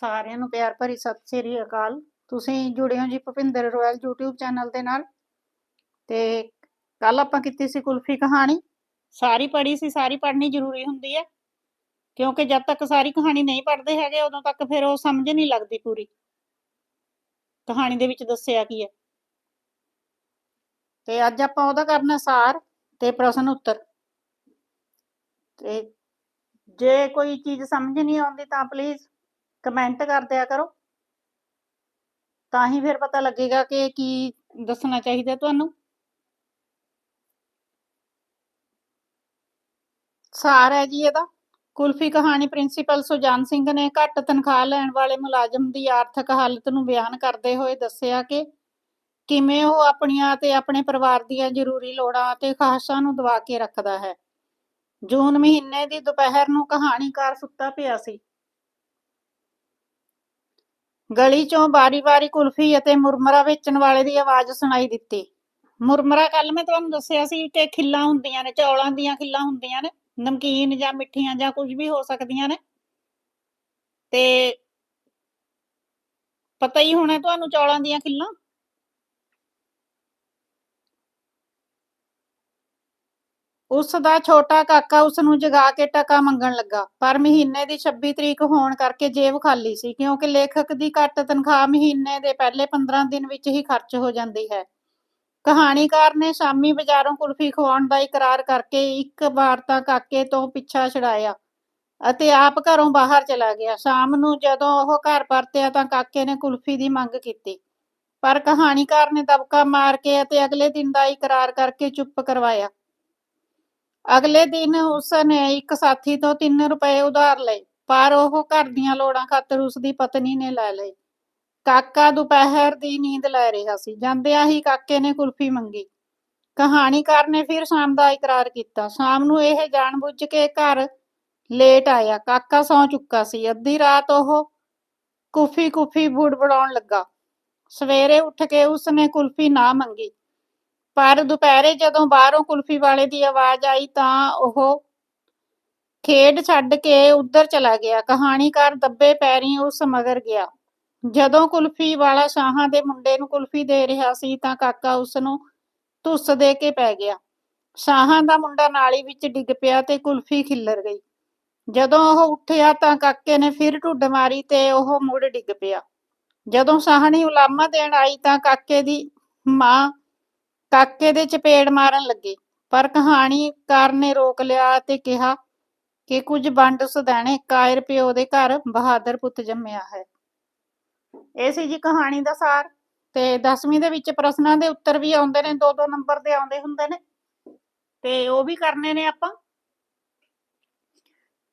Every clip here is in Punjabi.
ਸਾਰਿਆਂ ਨੂੰ ਪਿਆਰ ਭਰੀ ਸਤਿ ਸ੍ਰੀ ਅਕਾਲ। ਤੁਸੀਂ ਜੁੜੇ ਹੋ ਜੀ ਭੁਪਿੰਦਰ ਰੋਇਲ YouTube ਚੈਨਲ ਦੇ ਨਾਲ। ਤੇ ਕੱਲ ਆਪਾਂ ਕੀਤੀ ਸੀ ਕੁਲਫੀ ਕਹਾਣੀ। ਸਾਰੀ ਪੜ੍ਹੀ ਸੀ, ਸਾਰੀ ਪੜ੍ਹਨੀ ਜ਼ਰੂਰੀ ਹੁੰਦੀ ਹੈ। ਕਿਉਂਕਿ ਜਦ ਤੱਕ ਸਾਰੀ ਕਹਾਣੀ ਨਹੀਂ ਪੜ੍ਹਦੇ ਹੈਗੇ, ਉਦੋਂ ਤੱਕ ਫਿਰ ਉਹ ਸਮਝ ਨਹੀਂ ਲੱਗਦੀ ਪੂਰੀ। ਕਹਾਣੀ ਦੇ ਵਿੱਚ ਦੱਸਿਆ ਕੀ ਹੈ। ਤੇ ਅੱਜ ਆਪਾਂ ਉਹਦਾ ਕਰਨਾ ਸਾਰ ਤੇ ਪ੍ਰਸ਼ਨ ਉੱਤਰ। ਤੇ ਜੇ ਕੋਈ ਚੀਜ਼ ਸਮਝ ਨਹੀਂ ਆਉਂਦੀ ਤਾਂ ਪਲੀਜ਼ ਕਮੈਂਟ ਕਰ ਦਿਆ ਕਰੋ। ਤਾਂ ਹੀ ਫਿਰ ਪਤਾ ਲੱਗੇਗਾ ਕਿ ਕੀ ਦੱਸਣਾ ਚਾਹੀਦਾ ਤੁਹਾਨੂੰ। ਸਾਰ ਹੈ ਜੀ ਇਹਦਾ। ਕੁਲਫੀ ਕਹਾਣੀ ਪ੍ਰਿੰਸੀਪਲ ਸੁਜਾਨ ਸਿੰਘ ਨੇ ਘੱਟ ਤਨਖਾਹ ਲੈਣ ਵਾਲੇ ਮੁਲਾਜ਼ਮ ਦੀ ਆਰਥਿਕ ਹਾਲਤ ਨੂੰ ਬਿਆਨ ਕਰਦੇ ਹੋਏ ਦੱਸਿਆ ਕਿ ਕਿਵੇਂ ਉਹ ਆਪਣੀਆਂ ਤੇ ਆਪਣੇ ਪਰਿਵਾਰ ਦੀਆਂ ਜ਼ਰੂਰੀ ਲੋੜਾਂ ਅਤੇ ਖਾਸ਼ਾਂ ਨੂੰ ਦਬਾ ਕੇ ਰੱਖਦਾ ਹੈ। ਜੂਨ ਮਹੀਨੇ ਦੀ ਦੁਪਹਿਰ ਨੂੰ ਕਹਾਣੀਕਾਰ ਸੁੱਤਾ ਪਿਆ ਸੀ। ਗਲੀ ਚੋਂ ਵਾਰੀ ਵਾਰੀ ਕੁਲਫੀ ਅਤੇ ਮੁਰਮਰਾ ਵੇਚਣ ਵਾਲੇ ਦੀ ਆਵਾਜ਼ ਸੁਣਾਈ ਦਿੱਤੀ। ਮੁਰਮਰਾ ਕੱਲ ਮੈਂ ਤੁਹਾਨੂੰ ਦੱਸਿਆ ਸੀ ਕਿ ਖਿੱਲਾਂ ਹੁੰਦੀਆਂ ਨੇ, ਚੌਲਾਂ ਦੀਆਂ ਖਿੱਲਾਂ ਹੁੰਦੀਆਂ ਨੇ, ਨਮਕੀਨ ਜਾਂ ਮਿੱਠੀਆਂ ਜਾਂ ਕੁਝ ਵੀ ਹੋ ਸਕਦੀਆਂ ਨੇ। ਤੇ ਪਤਾ ਹੀ ਹੋਣਾ ਤੁਹਾਨੂੰ ਚੌਲਾਂ ਦੀਆਂ ਖਿੱਲਾਂ? ਉਸ ਦਾ ਛੋਟਾ ਕਾਕਾ ਉਸ ਨੂੰ ਜਗਾ ਕੇ ਟਕਾ ਮੰਗਣ ਲੱਗਾ, ਪਰ ਮਹੀਨੇ ਦੀ 26 ਤਰੀਕ ਹੋਣ ਕਰਕੇ ਜੇਬ ਖਾਲੀ ਸੀ, ਕਿਉਂਕਿ ਲੇਖਕ ਦੀ ਘੱਟ ਤਨਖਾਹ ਮਹੀਨੇ ਦੇ ਪਹਿਲੇ 15 ਦਿਨ ਵਿੱਚ ਹੀ ਖਰਚ ਹੋ ਜਾਂਦੀ ਹੈ। ਕਹਾਣੀਕਾਰ ਨੇ ਸ਼ਾਮੀ ਬਾਜ਼ਾਰੋਂ ਕੁਲਫੀ ਖਵਾਉਣ ਦਾ ਇਕਰਾਰ ਕਰਕੇ ਇੱਕ ਵਾਰ ਤਾਂ ਕਾਕੇ ਤੋਂ ਪਿੱਛਾ ਛੁਡਾਇਆ ਅਤੇ ਆਪ ਘਰੋਂ ਬਾਹਰ ਚਲਾ ਗਿਆ। ਸ਼ਾਮ ਨੂੰ ਜਦੋਂ ਉਹ ਘਰ ਪਰਤਿਆ ਤਾਂ ਕਾਕੇ ਨੇ ਕੁਲਫੀ ਦੀ ਮੰਗ ਕੀਤੀ, ਪਰ ਕਹਾਣੀਕਾਰ ਨੇ ਦਬਕਾ ਮਾਰ ਕੇ ਅਤੇ ਅਗਲੇ ਦਿਨ ਦਾ ਇਕਰਾਰ ਕਰਕੇ ਚੁੱਪ ਕਰਵਾਇਆ। ਅਗਲੇ ਦਿਨ ਉਸ ਨੇ ਇੱਕ ਸਾਥੀ ਤੋਂ 3 ਰੁਪਏ ਉਧਾਰ ਲਏ, ਪਰ ਉਹ ਘਰ ਦੀਆਂ ਲੋੜਾਂ ਖਾਤਰ ਉਸ ਦੀ ਪਤਨੀ ਨੇ ਲੈ ਲਏ। ਕਾਕਾ ਦੁਪਹਿਰ ਦੀ ਨੀਂਦ ਲੈ ਰਿਹਾ ਸੀ। ਜਾਂਦਿਆਂ ਹੀ ਕਾਕੇ ਨੇ ਕੁਲਫੀ ਮੰਗੀ। ਕਹਾਣੀਕਾਰ ਨੇ ਫਿਰ ਸ਼ਾਮ ਦਾ ਇਕਰਾਰ ਕੀਤਾ। ਸ਼ਾਮ ਨੂੰ ਇਹ ਜਾਣਬੁੱਝ ਕੇ ਘਰ ਲੇਟ ਆਇਆ। ਕਾਕਾ ਸੌਂ ਚੁੱਕਾ ਸੀ। ਅੱਧੀ ਰਾਤ ਉਹ ਕੁਫੀ ਕੁਫੀ ਬੁੜਬੜਾਉਣ ਲੱਗਾ। ਸਵੇਰੇ ਉੱਠ ਕੇ ਉਸ ਨੇ ਕੁਲਫੀ ਨਾ ਮੰਗੀ। ਪਰ ਦੁਪਹਿਰੇ ਜਦੋਂ ਬਾਹਰੋਂ ਕੁਲਫੀ ਵਾਲੇ ਦੀ ਆਵਾਜ਼ ਆਈ ਤਾਂ ਉਹ ਖੇਡ ਛੱਡ ਕੇ ਉੱਧਰ ਚਲਾ ਗਿਆ। ਕਹਾਣੀਕਾਰ ਦੱਬੇ ਪੈਰੀਂ ਉਸ ਮਗਰ ਗਿਆ। ਜਦੋਂ ਕੁਲਫੀ ਵਾਲਾ ਸ਼ਾਹਾਂ ਦੇ ਮੁੰਡੇ ਨੂੰ ਕੁਲਫੀ ਦੇ ਰਿਹਾ ਸੀ ਤਾਂ ਕਾਕਾ ਉਸ ਨੂੰ ਧੁੱਸ ਦੇ ਕੇ ਪੈ ਗਿਆ। ਸ਼ਾਹਾਂ ਦਾ ਮੁੰਡਾ ਨਾਲੀ ਵਿੱਚ ਡਿੱਗ ਪਿਆ ਤੇ ਕੁਲਫੀ ਖਿੱਲਰ ਗਈ। ਜਦੋਂ ਉਹ ਉੱਠਿਆ ਤਾਂ ਕਾਕੇ ਨੇ ਫਿਰ ਢੁੱਡ ਮਾਰੀ ਤੇ ਉਹ ਮੁੜ ਡਿੱਗ ਪਿਆ। ਜਦੋਂ ਸਾਹਣੀ ਉਲਾਮਾ ਦੇਣ ਆਈ ਤਾਂ ਕਾਕੇ ਦੀ ਮਾਂ ਕਾਕੇ ਦੇ ਚਪੇੜ ਮਾਰਨ ਲੱਗੇ, ਪਰ ਕਹਾਣੀਕਾਰ ਨੇ ਰੋਕ ਲਿਆ ਤੇ ਕਿਹਾ ਕਿ ਕੁਝ ਵੰਡ ਸੁਦੈਣੇ ਕਾਇਰ ਪਿਓ ਦੇ ਘਰ ਬਹਾਦਰ ਪੁੱਤ ਜੰਮਿਆ ਹੈ। ਇਹ ਸੀ ਜੀ ਕਹਾਣੀ ਦਾ ਸਾਰ। ਤੇ 10ਵੀਂ ਦੇ ਵਿੱਚ ਪ੍ਰਸ਼ਨਾਂ ਦੇ ਉੱਤਰ ਵੀ ਆਉਂਦੇ ਨੇ ਦੋ ਦੋ ਨੰਬਰ ਦੇ ਆਉਂਦੇ ਹੁੰਦੇ ਨੇ। ਤੇ ਉਹ ਵੀ ਕਰਨੇ ਨੇ ਆਪਾਂ।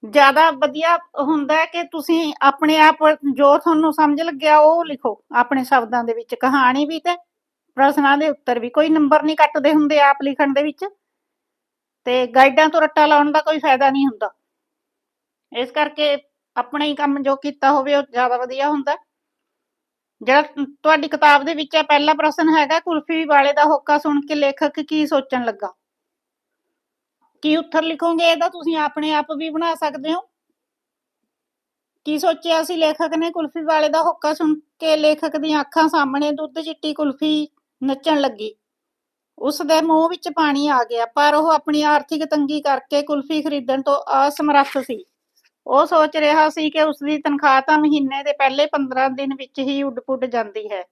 ਜ਼ਿਆਦਾ ਵਧੀਆ ਹੁੰਦਾ ਹੈ ਕਿ ਤੁਸੀਂ ਆਪਣੇ ਆਪ ਜੋ ਤੁਹਾਨੂੰ ਸਮਝ ਲੱਗਿਆ ਉਹ ਲਿਖੋ, ਆਪਣੇ ਸ਼ਬਦਾਂ ਦੇ ਵਿੱਚ। ਕਹਾਣੀ ਵੀ ਤੇ ਪ੍ਰਸ਼ਨਾਂ ਦੇ ਉੱਤਰ ਵੀ, ਕੋਈ ਨੰਬਰ ਨਹੀਂ ਕੱਟਦੇ ਹੁੰਦੇ ਆਪ ਲਿਖਣ ਦੇ ਵਿੱਚ। ਤੇ ਗਾਈਡਾਂ ਤੋਂ ਰੱਟਾ ਲਾਉਣ ਦਾ ਕੋਈ ਫਾਇਦਾ ਨਹੀਂ ਹੁੰਦਾ। ਇਸ ਕਰਕੇ ਆਪਣਾ ਹੀ ਕੰਮ ਜੋ ਕੀਤਾ ਹੋਵੇ, ਉਹ ਜ਼ਿਆਦਾ ਵਧੀਆ ਹੁੰਦਾ। ਜਿਹੜਾ ਤੁਹਾਡੀ ਕਿਤਾਬ ਦੇ ਵਿੱਚ ਪਹਿਲਾ ਪ੍ਰਸ਼ਨ ਹੈਗਾ, ਕੁਲਫੀ ਵਾਲੇ ਦਾ ਹੋਕਾ ਸੁਣ ਕੇ ਲੇਖਕ ਕੀ ਸੋਚਣ ਲੱਗਾ? ਕੀ ਉੱਤਰ ਲਿਖੋਗੇ? ਇਹਦਾ ਤੁਸੀਂ ਆਪਣੇ ਆਪ ਵੀ ਬਣਾ ਸਕਦੇ ਹੋ। ਕੀ ਸੋਚਿਆ ਸੀ ਲੇਖਕ ਨੇ ਕੁਲਫੀ ਵਾਲੇ ਦਾ ਹੋਕਾ ਸੁਣ ਕੇ? ਲੇਖਕ ਦੀਆਂ ਅੱਖਾਂ ਸਾਹਮਣੇ, ਦੁੱਧ ਚਿੱਟੀ ਕੁਲਫੀ ਨੱਚਣ ਲੱਗੀ। ਉਸ ਦੇ ਮੂੰਹ ਵਿੱਚ ਪਾਣੀ ਆ ਗਿਆ, ਪਰ ਉਹ ਆਪਣੀ ਆਰਥਿਕ ਤੰਗੀ ਕਰਕੇ ਕੁਲਫੀ ਖਰੀਦਣ ਤੋਂ ਅਸਮਰੱਥ ਸੀ। ਉਹ ਸੋਚ ਰਿਹਾ ਸੀ ਕਿ ਉਸ ਦੀ ਤਨਖਾਹ ਤਾਂ ਮਹੀਨੇ ਦੇ ਪਹਿਲੇ 15 ਦਿਨ ਵਿੱਚ ਹੀ ਉੱਡ-ਪੁੱਡ ਜਾਂਦੀ ਹੈ।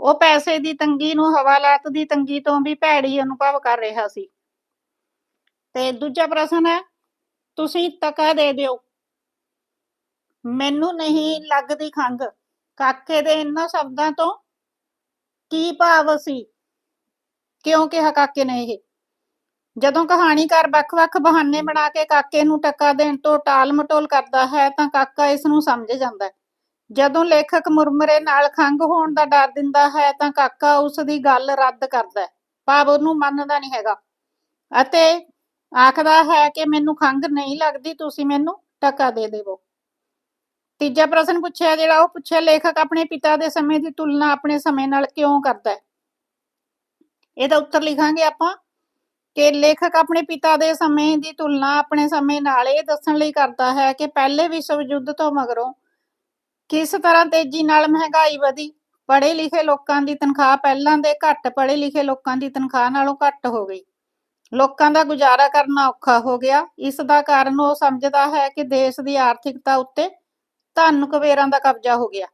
ਉਹ ਪੈਸੇ ਦੀ ਤੰਗੀ ਨੂੰ ਹਵਾਲਾਤ ਦੀ ਤੰਗੀ ਤੋਂ ਵੀ ਭੈੜੀ ਅਨੁਭਵ ਕਰ ਰਿਹਾ ਸੀ। ਤੇ ਦੂਜਾ ਪ੍ਰਸ਼ਨ ਹੈ, ਤੁਸੀਂ ਤਕਾ ਦੇ ਦਿਓ। ਮੈਨੂੰ ਨਹੀਂ ਲੱਗਦੀ ਖੰਗ ਕਾਕੇ ਦੇ ਇਹਨਾਂ ਸ਼ਬਦਾਂ ਤੋਂ ਕੀ ਭਾਵ ਸੀ? ਕਿਉਂ ਕਿਹਾ ਕਾਕੇ ਨੇ ਇਹ? ਜਦੋਂ ਕਹਾਣੀਕਾਰ ਵੱਖ-ਵੱਖ ਬਹਾਨੇ ਬਣਾ ਕੇ ਕਾਕੇ ਨੂੰ ਟੱਕਾ ਦੇਣ ਤੋਂ ਟਾਲ-ਮਟੋਲ ਕਰਦਾ ਹੈ ਤਾਂ ਕਾਕਾ ਇਸ ਨੂੰ ਸਮਝ ਜਾਂਦਾ ਹੈ। ਜਦੋਂ ਲੇਖਕ ਮੁਰਮਰੇ ਨਾਲ ਖੰਗ ਹੋਣ ਦਾ ਡਰ ਦਿੰਦਾ ਹੈ ਤਾਂ ਕਾਕਾ ਉਸ ਦੀ ਗੱਲ ਰੱਦ ਕਰਦਾ ਹੈ। ਭਾਵ ਉਹਨੂੰ ਮੰਨਦਾ ਨਹੀਂ ਹੈਗਾ। ਅਤੇ ਆਖਦਾ ਹੈ ਕਿ ਮੈਨੂੰ ਖੰਗ ਨਹੀਂ ਲੱਗਦੀ, ਤੁਸੀਂ ਮੈਨੂੰ ਟੱਕਾ ਦੇ ਦੇਵੋ। ਤੀਜਾ ਪ੍ਰਸ਼ਨ ਪੁੱਛਿਆ, ਜਿਹੜਾ ਉਹ ਪੁੱਛਿਆ, ਲੇਖਕ ਆਪਣੇ ਪਿਤਾ ਦੇ ਸਮੇਂ ਦੀ ਤੁਲਨਾ ਆਪਣੇ ਸਮੇਂ ਨਾਲ ਕਿਉਂ ਕਰਦਾ ਹੈ? ਇਹਦਾ ਉੱਤਰ ਲਿਖਾਂਗੇ ਆਪਾਂ ਕਿ ਲੇਖਕ ਆਪਣੇ ਪਿਤਾ ਦੇ ਸਮੇਂ ਦੀ ਤੁਲਨਾ ਆਪਣੇ ਸਮੇਂ ਨਾਲ ਇਹ ਦੱਸਣ ਲਈ ਕਰਦਾ ਹੈ ਕਿ ਪਹਿਲੇ ਵਿਸ਼ਵ ਯੁੱਧ ਤੋਂ ਮਗਰੋਂ ਕਿਸ ਤਰ੍ਹਾਂ ਤੇਜ਼ੀ ਨਾਲ ਮਹਿੰਗਾਈ ਵਧੀ? ਪੜ੍ਹੇ ਲਿਖੇ ਲੋਕਾਂ ਦੀ ਤਨਖਾਹ ਪਹਿਲਾਂ ਦੇ ਘੱਟ, ਪੜ੍ਹੇ ਲਿਖੇ ਲੋਕਾਂ ਦੀ ਤਨਖਾਹ ਨਾਲੋਂ ਘੱਟ ਹੋ ਗਈ। ਲੋਕਾਂ ਦਾ ਗੁਜ਼ਾਰਾ ਕਰਨਾ ਔਖਾ ਹੋ ਗਿਆ। ਇਸ ਦਾ ਕਾਰਨ ਉਹ ਸਮਝਦਾ ਹੈ ਕਿ ਦੇਸ਼ ਦੀ ਆਰਥਿਕਤਾ ਉੱਤੇ ਧਨ ਕੁਬੇਰਾਂ ਦਾ ਕਬਜ਼ਾ ਹੋ ਗਿਆ।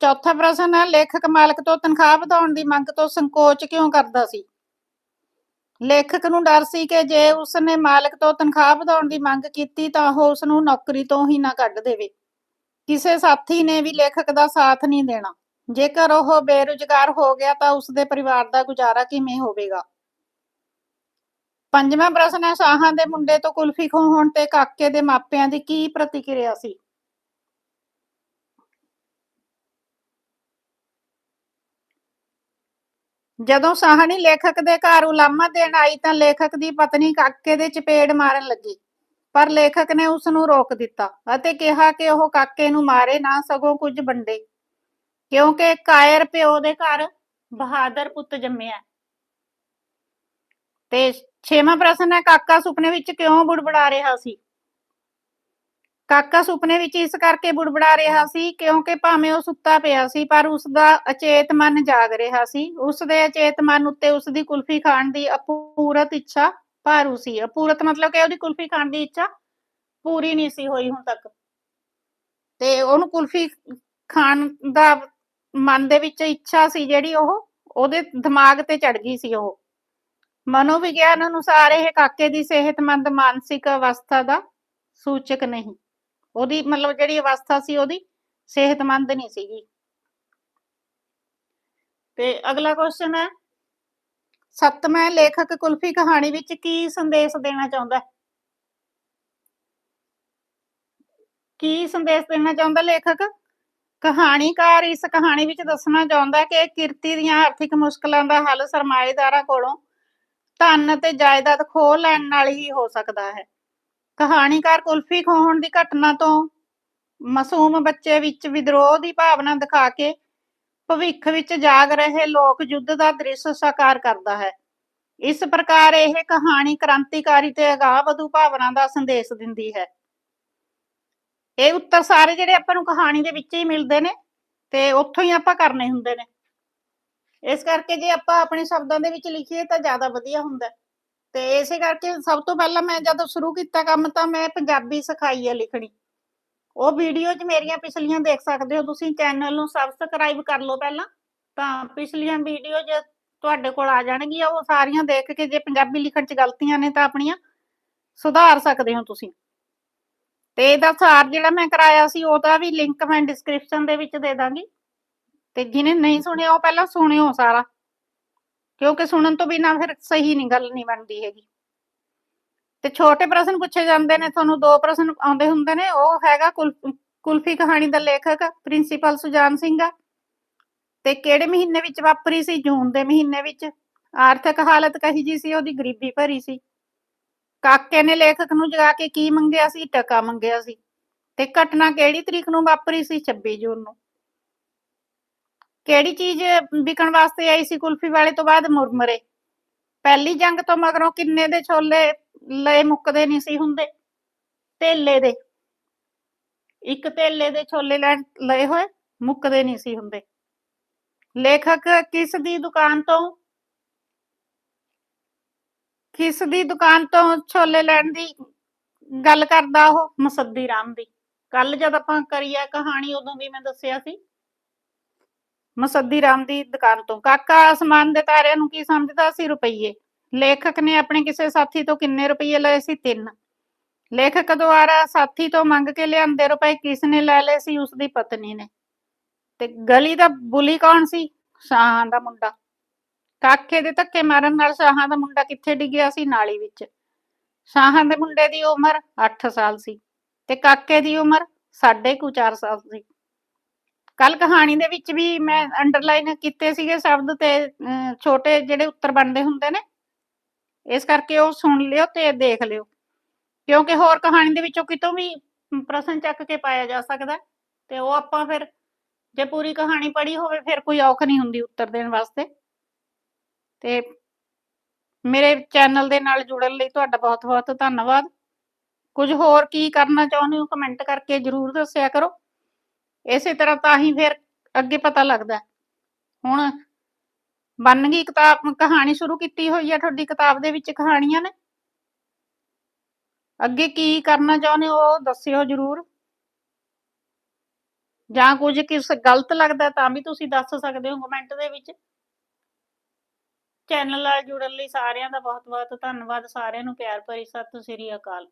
ਚੌਥਾ ਪ੍ਰਸ਼ਨ ਹੈ, ਲੇਖਕ ਮਾਲਕ ਤੋਂ ਤਨਖਾਹ ਵਧਾਉਣ ਦੀ ਮੰਗ ਤੋਂ ਸੰਕੋਚ ਕਿਉਂ ਕਰਦਾ ਸੀ? ਲੇਖਕ ਨੂੰ ਡਰ ਸੀ ਕਿ ਜੇ ਉਸ ਨੇ ਮਾਲਕ ਤੋਂ ਤਨਖਾਹ ਵਧਾਉਣ ਦੀ ਮੰਗ ਕੀਤੀ ਤਾਂ ਉਹ ਉਸ ਨੂੰ ਨੌਕਰੀ ਤੋਂ ਹੀ ਨਾ ਕੱਢ ਦੇਵੇ। ਕਿਸੇ ਸਾਥੀ ਨੇ ਵੀ ਲੇਖਕ ਦਾ ਸਾਥ ਨਹੀਂ ਦੇਣਾ। ਜੇਕਰ ਉਹ ਬੇਰੁਜ਼ਗਾਰ ਹੋ ਗਿਆ ਤਾਂ ਉਸ ਦੇ ਪਰਿਵਾਰ ਦਾ ਗੁਜ਼ਾਰਾ ਕਿਵੇਂ ਹੋਵੇਗਾ? ਪੰਜਵਾਂ ਪ੍ਰਸ਼ਨ ਹੈ, ਸ਼ਾਹਾਂ ਦੇ ਮੁੰਡੇ ਤੋਂ ਕੁਲਫੀ ਖੋਹਣ ਤੇ ਕਾਕੇ ਦੇ ਮਾਪਿਆਂ ਦੀ ਕੀ ਪ੍ਰਤੀਕਿਰਿਆ ਸੀ? ਜਦੋਂ ਸਾਹਣੀ ਲੇਖਕ ਦੇ ਘਰ ਉਲਾਮਾ ਦੇਣ ਆਈ ਤਾਂ ਲੇਖਕ ਦੀ ਪਤਨੀ ਕਾਕੇ ਦੇ ਚਪੇੜ ਮਾਰਨ ਲੱਗੀ, ਪਰ ਲੇਖਕ ਨੇ ਉਸ ਨੂੰ ਰੋਕ ਦਿੱਤਾ ਅਤੇ ਕਿਹਾ ਕਿ ਉਹ ਕਾਕੇ ਨੂੰ ਮਾਰੇ ਨਾ, ਸਗੋਂ ਕੁਝ ਵੰਡੇ। ਕਿਉਂਕਿ ਕਾਇਰ ਪਿਓ ਦੇ ਘਰ ਬਹਾਦਰ ਪੁੱਤ ਜੰਮਿਆ ਤੇ ਛੇਵਾਂ ਪ੍ਰਸ਼ਨ ਹੈ, ਕਾਕਾ ਸੁਪਨੇ ਵਿੱਚ ਕਿਉਂ ਬੁੜਬੜਾ ਰਿਹਾ ਸੀ? ਕਾਕਾ ਸੁਪਨੇ ਵਿੱਚ ਇਸ ਕਰਕੇ ਬੁੜਬੜਾ ਰਿਹਾ ਸੀ ਕਿਉਂਕਿ ਭਾਵੇਂ ਉਹ ਸੁੱਤਾ ਪਿਆ ਸੀ, ਪਰ ਉਸ ਦਾ ਅਚੇਤ ਮਨ ਜਾਗ ਰਿਹਾ ਸੀ। ਉਸ ਦੇ ਅਚੇਤ ਮਨ ਉੱਤੇ ਉਸ ਦੀ ਕੁਲਫੀ ਖਾਣ ਦੀ ਅਪੂਰਤ ਇੱਛਾ ਭਾਰੂ ਸੀ। ਅਪੂਰਤ ਮਤਲਬ ਕਿ ਉਹਦੀ ਕੁਲਫੀ ਖਾਣ ਦੀ ਇੱਛਾ ਪੂਰੀ ਨਹੀਂ ਸੀ ਹੋਈ ਹੁਣ ਤੱਕ। ਤੇ ਉਹਨੂੰ ਕੁਲਫੀ ਖਾਣ ਦਾ ਮਨ ਦੇ ਵਿੱਚ ਇੱਛਾ ਸੀ ਜਿਹੜੀ ਉਹ, ਉਹਦੇ ਦਿਮਾਗ ਤੇ ਚੜ ਗਈ ਸੀ ਉਹ। ਮਨੋਵਿਗਿਆਨ ਅਨੁਸਾਰ ਇਹ ਕਾਕੇ ਦੀ ਸਿਹਤਮੰਦ ਮਾਨਸਿਕ ਅਵਸਥਾ ਦਾ ਸੂਚਕ ਨਹੀਂ। ਉਹਦੀ ਮਤਲਬ ਜਿਹੜੀ ਅਵਸਥਾ ਸੀ ਉਹਦੀ ਸਿਹਤਮੰਦ ਨਹੀਂ ਸੀਗੀ। ਤੇ ਅਗਲਾ ਕੁਐਸਚਨ ਹੈ, ਸੱਤਵਾਂ ਲੇਖਕ ਕੁਲਫੀ ਕਹਾਣੀ ਵਿੱਚ ਕੀ ਸੰਦੇਸ਼ ਦੇਣਾ ਚਾਹੁੰਦਾ ਹੈ? ਕੀ ਸੰਦੇਸ਼ ਦੇਣਾ ਚਾਹੁੰਦਾ ਲੇਖਕ? ਕਹਾਣੀਕਾਰ ਇਸ ਕਹਾਣੀ ਵਿੱਚ ਦੱਸਣਾ ਚਾਹੁੰਦਾ ਕਿ ਕਿਰਤੀ ਦੀਆਂ ਆਰਥਿਕ ਮੁਸ਼ਕਲਾਂ ਦਾ ਹੱਲ ਸਰਮਾਏਦਾਰਾਂ ਕੋਲੋਂ ਧਨ ਤੇ ਜਾਇਦਾਦ ਖੋਹ ਲੈਣ ਨਾਲ ਹੀ ਹੋ ਸਕਦਾ ਹੈ। ਕਹਾਣੀਕਾਰ ਕੁਲਫੀ ਖੋਹਣ ਦੀ ਘਟਨਾ ਤੋਂ ਮਾਸੂਮ ਬੱਚੇ ਵਿੱਚ ਵਿਦਰੋਹ ਦੀ ਭਾਵਨਾ ਦਿਖਾ ਕੇ ਭਵਿੱਖ ਵਿੱਚ ਜਾਗ ਰਹੇ ਲੋਕ ਯੁੱਧ ਦਾ ਦ੍ਰਿਸ਼ ਸਾਕਾਰ ਕਰਦਾ ਹੈ। ਇਸ ਪ੍ਰਕਾਰ ਇਹ ਕਹਾਣੀ ਕ੍ਰਾਂਤੀਕਾਰੀ ਤੇ ਅਗਾਹ ਵਧੂ ਭਾਵਨਾ ਦਾ ਸੰਦੇਸ਼ ਦਿੰਦੀ ਹੈ। ਇਹ ਉੱਤਰ ਸਾਰੇ ਜਿਹੜੇ ਆਪਾਂ ਨੂੰ ਕਹਾਣੀ ਦੇ ਵਿੱਚ ਹੀ ਮਿਲਦੇ ਨੇ ਤੇ ਉੱਥੋਂ ਹੀ ਆਪਾਂ ਕਰਨੇ ਹੁੰਦੇ ਨੇ। ਇਸ ਕਰਕੇ ਜੇ ਆਪਾਂ ਆਪਣੇ ਸ਼ਬਦਾਂ ਦੇ ਵਿੱਚ ਲਿਖੀਏ ਤਾਂ ਜ਼ਿਆਦਾ ਵਧੀਆ ਹੁੰਦਾ ਤੇ ਇਸੇ ਕਰਕੇ ਸਭ ਤੋਂ ਪਹਿਲਾਂ ਮੈਂ ਜਦੋਂ ਸ਼ੁਰੂ ਕੀਤਾ ਕੰਮ ਤਾਂ ਮੈਂ ਪੰਜਾਬੀ ਸਿਖਾਈ ਹੈ ਲਿਖਣੀ। ਉਹ ਵੀਡੀਓ 'ਚ ਮੇਰੀਆਂ ਪਿਛਲੀਆਂ ਦੇਖ ਸਕਦੇ ਹੋ ਤੁਸੀਂ, ਚੈਨਲ ਨੂੰ ਸਬਸਕ੍ਰਾਈਬ ਕਰ ਲਓ ਪਹਿਲਾਂ, ਤਾਂ ਪਿਛਲੀਆਂ ਵੀਡੀਓ ਜੇ ਤੁਹਾਡੇ ਕੋਲ ਆ ਜਾਣਗੀਆਂ, ਉਹ ਸਾਰੀਆਂ ਦੇਖ ਕੇ ਜੇ ਪੰਜਾਬੀ ਲਿਖਣ 'ਚ ਗਲਤੀਆਂ ਨੇ ਤਾਂ ਆਪਣੀਆਂ ਸੁਧਾਰ ਸਕਦੇ ਹੋ ਤੁਸੀਂ। ਤੇ ਇਹਦਾ ਸਾਰ ਜਿਹੜਾ ਮੈਂ ਕਰਾਇਆ ਸੀ, ਉਹਦਾ ਵੀ ਲਿੰਕ ਮੈਂ ਡਿਸਕ੍ਰਿਪਸ਼ਨ ਦੇ ਵਿੱਚ ਦੇ ਦਾਂਗੀ। ਤੇ ਜਿਹਨੇ ਨਹੀਂ ਸੁਣਿਆ ਉਹ ਪਹਿਲਾਂ ਸੁਣਿਓ ਸਾਰਾ। ਕਿਉਂਕਿ ਸੁਣਨ ਤੋਂ ਬਿਨਾ ਫਿਰ ਸਹੀ ਨਹੀਂ ਗੱਲ ਨਹੀਂ ਬਣਦੀ ਹੈਗੀ। ਤੇ ਛੋਟੇ ਪ੍ਰਸ਼ਨ ਪੁੱਛੇ ਜਾਂਦੇ ਨੇ, ਤੁਹਾਨੂੰ ਦੋ ਪ੍ਰਸ਼ਨ ਆਉਂਦੇ ਹੁੰਦੇ ਨੇ, ਉਹ ਹੈਗਾ ਕੁਲਫੀ ਕਹਾਣੀ ਦਾ ਲੇਖਕ ਪ੍ਰਿੰਸੀਪਲ ਸੁਜਾਨ ਸਿੰਘ ਆ। ਤੇ ਕਿਹੜੇ ਮਹੀਨੇ ਵਿੱਚ ਵਾਪਰੀ ਸੀ? ਜੂਨ ਦੇ ਮਹੀਨੇ ਵਿੱਚ। ਆਰਥਿਕ ਹਾਲਤ ਕਹੀ ਜੀ ਸੀ, ਉਹਦੀ ਗਰੀਬੀ ਭਰੀ ਸੀ। ਕਾਕੇ ਨੇ ਲੇਖਕ ਨੂੰ ਜਗਾ ਕੇ ਕੀ ਮੰਗਿਆ ਸੀ? ਟਕਾ ਮੰਗਿਆ ਸੀ। ਤੇ ਘਟਨਾ ਕਿਹੜੀ ਤਰੀਕ ਨੂੰ ਵਾਪਰੀ ਸੀ? 26 ਜੂਨ ਨੂੰ। ਕਿਹੜੀ ਚੀਜ਼ ਵਿਕਣ ਵਾਸਤੇ ਆਈ ਸੀ ਕੁਲਫੀ ਵਾਲੇ ਤੋਂ ਬਾਅਦ? ਮੁਰਮਰੇ। ਪਹਿਲੀ ਜੰਗ ਤੋਂ ਮਗਰੋਂ ਕਿੰਨੇ ਦੇ ਛੋਲੇ ਲਏ ਮੁੱਕਦੇ ਨਹੀਂ ਸੀ ਹੁੰਦੇ? ਧੇਲੇ ਦੇ। ਇੱਕ ਧੇਲੇ ਦੇ ਛੋਲੇ ਲਏ ਹੋਏ, ਮੁੱਕਦੇ ਨਹੀਂ ਸੀ ਹੁੰਦੇ। ਲੇਖਕ ਕਿਸ ਦੀ ਦੁਕਾਨ ਤੋਂ, ਕਿਸ ਦੀ ਦੁਕਾਨ ਤੋਂ ਛੋਲੇ ਲੈਣ ਦੀ ਗੱਲ ਕਰਦਾ ਉਹ? ਮਸੱਦੀ ਰਾਮ ਦੀ। ਕੱਲ ਜਦ ਆਪਾਂ ਕਰੀ ਕਹਾਣੀ, ਉਦੋਂ ਵੀ ਮੈਂ ਦੱਸਿਆ ਸੀ। ਮਸੱਦੀ ਰਾਮ ਦੀ ਦੁਕਾਨ ਤੋਂ। ਕਾਕਾ ਅਸਮਾਨ ਦੇ ਤਾਰਿਆਂ ਨੂੰ ਕੀ ਸਮਝਦਾ ਸੀ ਰੁਪਈਏ? ਲੇਖਕ ਨੇ ਆਪਣੇ ਕਿਸੇ ਸਾਥੀ ਤੋਂ ਕਿੰਨੇ ਰੁਪਈਏ ਲਏ ਸੀ? ਤਿੰਨ। ਲੇਖਕ ਦੁਆਰਾ ਸਾਥੀ ਤੋਂ ਮੰਗ ਕੇ ਲਿਆਂਦੇ ਰੁਪਏ ਕਿਸ ਨੇ ਲੈ ਲਏ ਸੀ? ਉਸ ਦੀ ਪਤਨੀ ਨੇ। ਤੇ ਗਲੀ ਦਾ ਬੁਲੀ ਕੌਣ ਸੀ? ਸ਼ਾਹਾਂ ਦਾ ਮੁੰਡਾ। ਕਾਕੇ ਦੇ ਧੱਕੇ ਮਾਰਨ ਨਾਲ ਸ਼ਾਹਾਂ ਦਾ ਮੁੰਡਾ ਕਿੱਥੇ ਡਿੱਗਿਆ ਸੀ? ਨਾਲੀ ਵਿੱਚ। ਸ਼ਾਹਾਂ ਦੇ ਮੁੰਡੇ ਦੀ ਉਮਰ 8 ਸਾਲ ਸੀ ਤੇ ਕਾਕੇ ਦੀ ਉਮਰ ਸਾਢੇ ਕੁ 4 ਸਾਲ ਸੀ। ਕੱਲ ਕਹਾਣੀ ਦੇ ਵਿੱਚ ਵੀ ਮੈਂ ਅੰਡਰਲਾਈਨ ਕੀਤੇ ਸੀਗੇ ਸ਼ਬਦ ਤੇ ਅਹ, ਛੋਟੇ ਜਿਹੜੇ ਉੱਤਰ ਬਣਦੇ ਹੁੰਦੇ ਨੇ। ਇਸ ਕਰਕੇ ਉਹ ਸੁਣ ਲਿਓ ਤੇ ਦੇਖ ਲਿਓ। ਕਿਉਂਕਿ ਹੋਰ ਕਹਾਣੀ ਦੇ ਵਿੱਚੋਂ ਕਿਤੋਂ ਵੀ ਪ੍ਰਸ਼ਨ ਚੱਕ ਕੇ ਪਾਇਆ ਜਾ ਸਕਦਾ ਹੈ ਤੇ ਉਹ ਆਪਾਂ ਫਿਰ ਜੇ ਪੂਰੀ ਕਹਾਣੀ ਪੜ੍ਹੀ ਹੋਵੇ ਫਿਰ ਕੋਈ ਔਖ ਨਹੀਂ ਹੁੰਦੀ ਉੱਤਰ ਦੇਣ ਵਾਸਤੇ। ਤੇ ਮੇਰੇ ਚੈਨਲ ਦੇ ਨਾਲ ਜੁੜਨ ਲਈ ਤੁਹਾਡਾ ਬਹੁਤ-ਬਹੁਤ ਧੰਨਵਾਦ। ਕੁਝ ਹੋਰ ਕੀ ਕਰਨਾ ਚਾਹੁੰਦੇ ਹੋ ਕਮੈਂਟ ਕਰਕੇ ਜਰੂਰ ਦੱਸਿਆ ਕਰੋ। ਇਸੇ ਤਰ੍ਹਾਂ ਤਾਂ ਹੀ ਫਿਰ ਅੱਗੇ ਪਤਾ ਲੱਗਦਾ। ਹੁਣ ਬਣ ਗਈ ਕਿਤਾਬ, ਕਹਾਣੀ ਸ਼ੁਰੂ ਕੀਤੀ ਹੋਈ ਹੈ ਤੁਹਾਡੀ ਕਿਤਾਬ ਦੇ ਵਿੱਚ ਕਹਾਣੀਆਂ ਨੇ। ਅੱਗੇ ਕੀ ਕਰਨਾ ਚਾਹੁੰਦੇ ਹੋ ਉਹ ਦੱਸਿਓ ਜਰੂਰ। ਜਾਂ ਕੁਝ ਕਿਸ ਗਲਤ ਲੱਗਦਾ ਤਾਂ ਵੀ ਤੁਸੀਂ ਦੱਸ ਸਕਦੇ ਹੋ ਕਮੈਂਟ ਦੇ ਵਿੱਚ। ਚੈਨਲ ਨਾਲ ਜੁੜਨ ਲਈ ਸਾਰਿਆਂ ਦਾ ਬਹੁਤ ਬਹੁਤ ਧੰਨਵਾਦ। ਸਾਰਿਆਂ ਨੂੰ ਪਿਆਰ ਭਰੀ ਸਤਿ ਸ੍ਰੀ ਅਕਾਲ।